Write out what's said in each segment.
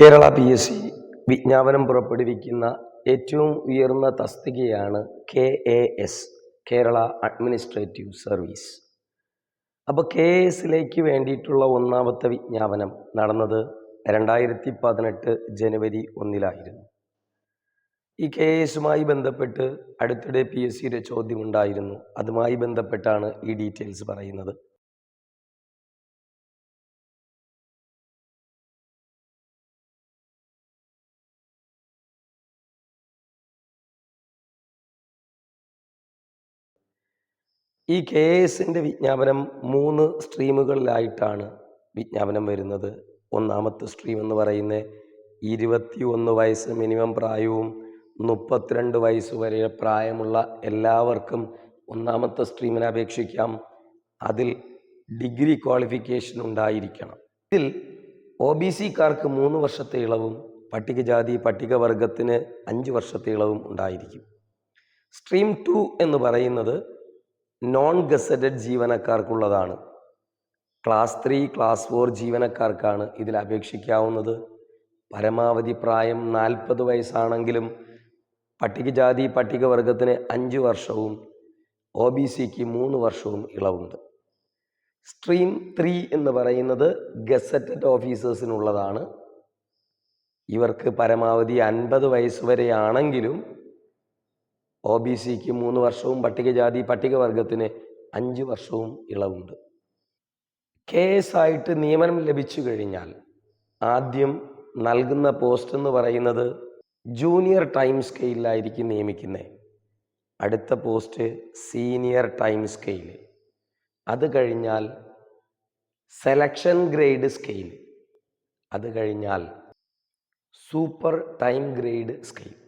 Kerala P S C വിജ്ഞാപനം പുറപ്പെടുവിക്കുന്ന ഏറ്റവും ഉയർന്ന തസ്തികയാണ് K A S Kerala administrative service. അപ്പോൾ കെ എ എസിലേക്ക് വേണ്ടിയിട്ടുള്ള ഒന്നാമത്തെ വിജ്ഞാപനം നടന്നത് രണ്ടായിരത്തി പതിനെട്ട് ജനുവരി ഒന്നിലായിരുന്നു. ഈ കെ എസുമായി ബന്ധപ്പെട്ട് അടുത്തിടെ പി എസ് സിയുടെ ചോദ്യമുണ്ടായിരുന്നു അതുമായി ബന്ധപ്പെട്ടാണ് ഈ ഡീറ്റെയിൽസ് പറയുന്നത്. ഈ കെ എസിന്റെ വിജ്ഞാപനം മൂന്ന് സ്ട്രീമുകളിലായിട്ടാണ് വിജ്ഞാപനം വരുന്നത്. ഒന്നാമത്തെ സ്ട്രീം എന്ന് പറയുന്നത് ഇരുപത്തി ഒന്ന് വയസ്സ് മിനിമം പ്രായവും മുപ്പത്തിരണ്ട് വയസ്സ് വരെ പ്രായമുള്ള എല്ലാവർക്കും ഒന്നാമത്തെ സ്ട്രീമിനെ അപേക്ഷിക്കാം. അതിൽ ഡിഗ്രി ക്വാളിഫിക്കേഷൻ ഉണ്ടായിരിക്കണം. ഇതിൽ ഒ ബി സിക്കാർക്ക് മൂന്ന് വർഷത്തെ ഇളവും പട്ടികജാതി പട്ടികവർഗത്തിന് അഞ്ച് വർഷത്തെ ഇളവും ഉണ്ടായിരിക്കും. സ്ട്രീം ടു എന്ന് പറയുന്നത് നോൺ ഗസറ്റഡ് ജീവനക്കാർക്കുള്ളതാണ്. ക്ലാസ് ത്രീ ക്ലാസ് ഫോർ ജീവനക്കാർക്കാണ് ഇതിൽ അപേക്ഷിക്കാവുന്നത്. പരമാവധി പ്രായം നാൽപ്പത് വയസ്സാണെങ്കിലും പട്ടികജാതി പട്ടികവർഗത്തിന് അഞ്ച് വർഷവും ഒ ബി സിക്ക് മൂന്ന് വർഷവും ഇളവുണ്ട്. സ്ട്രീം ത്രീ എന്ന് പറയുന്നത് ഗസറ്റഡ് ഓഫീസേഴ്സിനുള്ളതാണ്. ഇവർക്ക് പരമാവധി അൻപത് വയസ്സ് വരെയാണെങ്കിലും ഒ ബി സിക്ക് മൂന്ന് വർഷവും പട്ടികജാതി പട്ടികവർഗത്തിന് അഞ്ച് വർഷവും ഇളവുണ്ട്. കേസായിട്ട് നിയമനം ലഭിച്ചു കഴിഞ്ഞാൽ ആദ്യം നൽകുന്ന പോസ്റ്റ് എന്ന് പറയുന്നത് ജൂനിയർ ടൈം സ്കെയിലായിരിക്കും നിയമിക്കുന്നത് അടുത്ത പോസ്റ്റ് സീനിയർ ടൈം സ്കെയിൽ അത് കഴിഞ്ഞാൽ സെലക്ഷൻ ഗ്രേഡ് സ്കെയിൽ അത് കഴിഞ്ഞാൽ സൂപ്പർ ടൈം ഗ്രേഡ് സ്കെയിൽ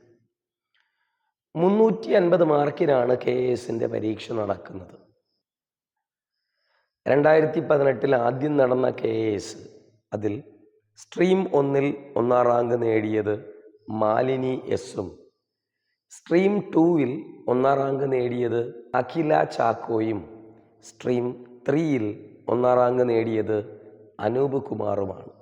മുന്നൂറ്റി അൻപത് മാർക്കിനാണ് കെ എസിന്റെ പരീക്ഷ നടക്കുന്നത്. രണ്ടായിരത്തി പതിനെട്ടിൽ ആദ്യം നടന്ന കെ എസ് അതിൽ സ്ട്രീം ഒന്നിൽ ഒന്നാം റാങ്ക് നേടിയത് മാലിനി എസും. സ്ട്രീം ടൂവിൽ ഒന്നാം റാങ്ക് നേടിയത് അഖില ചാക്കോയും. സ്ട്രീം ത്രീയിൽ ഒന്നാം റാങ്ക് നേടിയത് അനൂപ് കുമാറുമാണ്.